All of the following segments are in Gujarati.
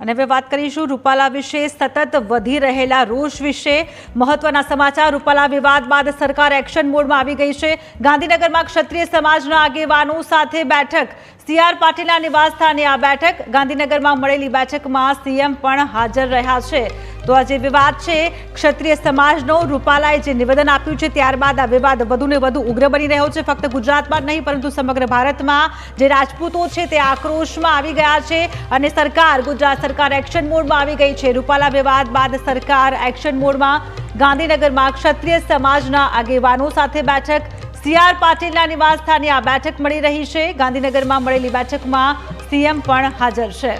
અને હવે વાત કરીશું રૂપાલા વિશે. સતત વધી રહેલા રોષ વિશે. મહત્વના સમાચાર, રૂપાલા વિવાદ બાદ સરકાર એક્શન મોડમાં આવી ગઈ છે. ગાંધીનગરમાં ક્ષત્રિય સમાજના આગેવાનો સાથે બેઠક. સી આર પાટીલના નિવાસસ્થાને આ બેઠક. ગાંધીનગરમાં મળેલી બેઠકમાં સીએમ પણ હાજર રહ્યા છે. તો આ જે વિવાદ છે, ક્ષત્રિય સમાજનો રૂપાલાએ જે નિવેદન આપ્યું છે, ત્યારબાદ આ વિવાદ વધુને વધુ ઉગ્ર બની રહ્યો છે. ફક્ત ગુજરાતમાં નહીં, પરંતુ સમગ્ર ભારતમાં જે રાજપૂતો છે, તે આક્રોશમાં આવી ગયા છે અને સરકાર, ગુજરાત સરકાર એક્શન મોડમાં આવી ગઈ છે. રૂપાલા વિવાદ બાદ સરકાર એક્શન મોડમાં ગાંધીનગરમાં ક્ષત્રિય સમાજના આગેવાનો સાથે બેઠક. સીઆર પાટીલના નિવાસસ્થાને આ બેઠક મળી રહી છે. ગાંધીનગરમાં મળેલી બેઠકમાં સીએમ પણ હાજર છે.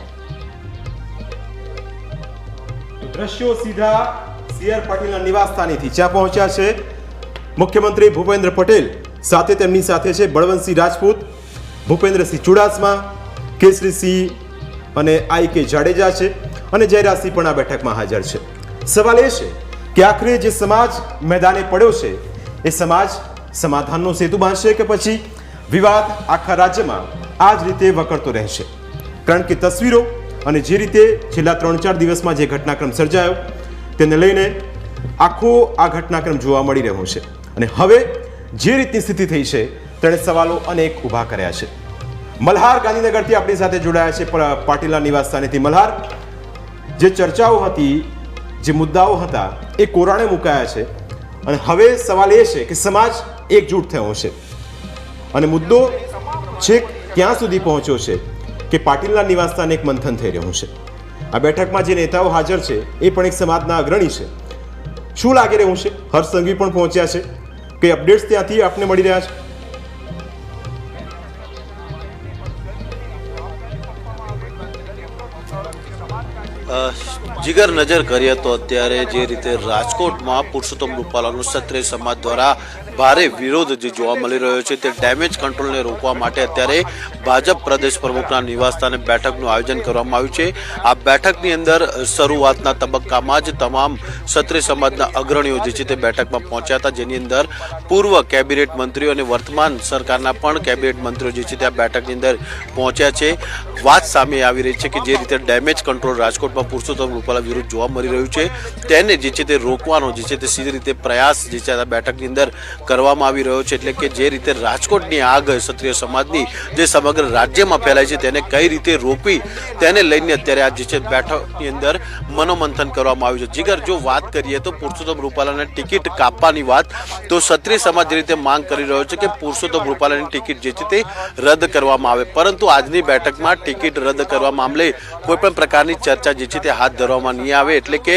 દ્રશ્યો સીધા સીઆર પાટીલના નિવાસસ્થાનેથી જ્યાં પહોંચ્યા છે મુખ્યમંત્રી ભૂપેન્દ્ર પટેલ. સાથે તેમની સાથે છે બળવંતસિંહ રાજપૂત, ભૂપેન્દ્રસિંહ ચુડાસમા, કેસરીસિંહ અને આઈ કે જાડેજા છે અને જયરાજસિંહ પણ આ બેઠકમાં હાજર છે. સવાલ એ છે કે આખરે જે સમાજ મેદાને પડ્યો છે, એ સમાજ સમાધાનનો સેતુ બાંધશે કે પછી વિવાદ આખા રાજ્યમાં આ જ રીતે વકરતો રહેશે? કારણ કે તસવીરો અને જે રીતે છેલ્લા ત્રણ ચાર દિવસમાં જે ઘટનાક્રમ સર્જાયો, તેને લઈને આખો આ ઘટનાક્રમ જોવા મળી રહ્યો છે. અને હવે જે રીતની સ્થિતિ થઈ છે, તેણે સવાલો અનેક ઊભા કર્યા છે. મલ્હાર ગાંધીનગરથી આપણી સાથે જોડાયા છે પાટીલા પાટીલના નિવાસ સ્થાનેથી. મલ્હાર, જે ચર્ચાઓ હતી, જે મુદ્દાઓ હતા, એ કોરાણે મુકાયા છે. અને હવે સવાલ એ છે કે સમાજ એકજૂટ થયો છે. અને મુદ્દો છેક ક્યાં સુધી પહોંચ્યો છે? કે પાટીલના નિવાસસ્થાને એક મંથન થઈ રહ્યું છે. આ બેઠકમાં જે નેતાઓ હાજર છે, એ પણ એક સમાજના અગ્રણી છે. શું લાગી રહ્યું છે? હર્ષ સંઘવી પણ પહોંચ્યા છે. કઈ અપડેટ્સ ત્યાંથી આપને મળી રહ્યા છે? જીગર નજર કરીએ તો અત્યારે જે રીતે રાજકોટમાં પુરુષોત્તમ રૂપાલાનો ક્ષત્રિય સમાજ દ્વારા ભારે વિરોધ જે જોવા મળી રહ્યો છે તે ડેમેજ કંટ્રોલને રોકવા માટે અત્યારે ભાજપ પ્રદેશ પ્રમુખના નિવાસસ્થાને બેઠકનું આયોજન કરવામાં આવ્યું છે. આ બેઠકની અંદર શરૂઆતના તબક્કામાં જ તમામ ક્ષત્રિય સમાજના અગ્રણીઓ જે છે તે બેઠકમાં પહોંચ્યા હતા. જેની અંદર પૂર્વ કેબિનેટ મંત્રીઓ અને વર્તમાન સરકારના પણ કેબિનેટ મંત્રીઓ જે છે તે આ બેઠકની અંદર પહોંચ્યા છે. વાત સામે આવી રહી છે કે જે રીતે ડેમેજ કંટ્રોલ રાજકોટમાં પુરુષોત્તમ રૂપાલા વિરુદ્ધ જોવા મળી રહ્યું છે. તેને જે છે તે રોકવાનો, જે છે તે સીધી રીતે પ્રયાસ જે છે આ બેઠકની અંદર કરવામાં આવી રહ્યો છે. એટલે કે જે રીતે રાજકોટની આગ ક્ષત્રિય સમાજની જે સમગ્ર રાજ્યમાં ફેલાય છે તેને કઈ રીતે રોકવી તેને લઈને અત્યારે આ જે છે બેઠકની અંદર મનોમંથન કરવામાં આવ્યું છે. જીગર, જો વાત કરીએ તો પુરુષોત્તમ રૂપાલાને ટિકિટ કાપવાની વાત તો ક્ષત્રિય સમાજ રીતે માંગ કરી રહ્યો છે કે પુરુષોત્તમ રૂપાલાની ટિકિટ જે છે તે રદ કરવામાં આવે. પરંતુ આજની બેઠકમાં ટિકિટ રદ કરવા મામલે કોઈપણ પ્રકારની ચર્ચા જે છે તે હાથ ધરવામાં નહીં આવે એટલે કે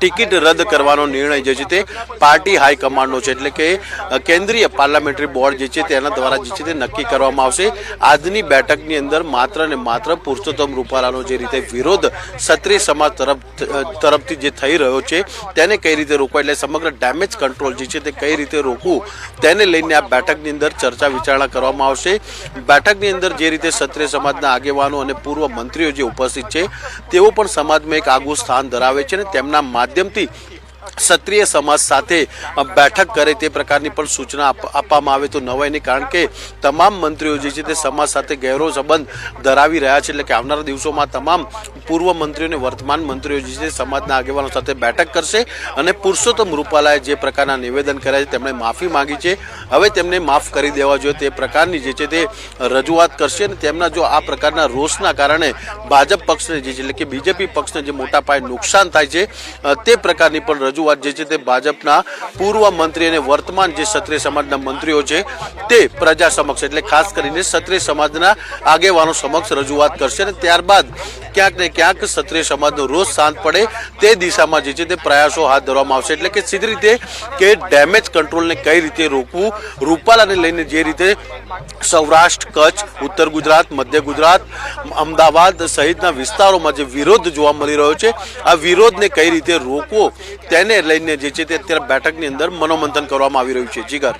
ટિકિટ રદ કરવાનો નિર્ણય જે છે તે પાર્ટી હાઈકમાન્ડનો છે. એટલે કે કેન્દ્રીય પાર્લામેન્ટરી બોર્ડ જે છે તેના દ્વારા જે છે તે નક્કી કરવામાં આવશે. આજની બેઠકની અંદર માત્ર ને માત્ર પુરુષોત્તમ રૂપાલાનો જે રીતે વિરોધ ક્ષત્રિય સમાજ તરફ તરફથી જે થઈ રહ્યો છે, તેને કઈ રીતે રોકવા એટલે સમગ્ર ડેમેજ કંટ્રોલ જે છે તે કઈ રીતે રોકવું, તેને લઈને આ બેઠકની અંદર ચર્ચા વિચારણા કરવામાં આવશે. બેઠકની અંદર જે રીતે ક્ષત્રિય સમાજના આગેવાનો અને પૂર્વ મંત્રીઓ જે ઉપસ્થિત છે, તેઓ પણ સમાજમાં એક આગવું સ્થાન ધરાવે છે અને તેમના માધ્યમથી ક્ષત્રિય સમાજ સાથે બેઠક કરે તે પ્રકારની પણ સૂચના આપવામાં આવે તો નવાય નહીં, કારણ કે તમામ મંત્રીઓ જે છે તે સમાજ સાથે ગહેરો સંબંધ ધરાવી રહ્યા છે. એટલે કે આવનારા દિવસોમાં તમામ પૂર્વ મંત્રીઓ અને વર્તમાન મંત્રીઓ જે છે સમાજના આગેવાનો સાથે બેઠક કરશે અને પુરુષોત્તમ રૂપાલાએ જે પ્રકારના નિવેદન કર્યા છે તેમણે માફી માંગી છે. હવે તેમને માફ કરી દેવા જોઈએ. તે પ્રકારની જે છે તે રજૂઆત કરશે અને તેમના જો આ પ્રકારના રોષના કારણે ભાજપ પક્ષને જે છે, એટલે કે બીજેપી પક્ષને જે મોટા પાયે નુકસાન થાય છે તે પ્રકારની પણ રજૂઆત જે છે તે ભાજપના પૂર્વ મંત્રી અને વર્તમાન જે ક્ષત્રિય સમાજના મંત્રીઓ છે તે પ્રજા સમક્ષ એટલે ખાસ કરીને ક્ષત્રિય સમાજના આગેવાનો સમક્ષ રજૂઆત કરશે અને ત્યારબાદ ક્યાંક ને ક્યાંક ક્ષત્રિય સમાજનો રોષ શાંત પડે તે દિશામાં જે છે તે પ્રયાસો હાથ ધરવામાં આવશે. એટલે કે સીધી રીતે કે ડેમેજ કંટ્રોલને કઈ રીતે રોકવું, રૂપાલાને લઈને જે રીતે સૌરાષ્ટ્ર, કચ્છ, ઉત્તર ગુજરાત, મધ્ય ગુજરાત, અમદાવાદ સહિતના વિસ્તારોમાં જે વિરોધ જોવા મળી રહ્યો છે, આ વિરોધને કઈ રીતે રોકવો, તેને લઈને જે છે તે અત્યારે બેઠકની અંદર મનોમંથન કરવામાં આવી રહ્યું છે. જીગર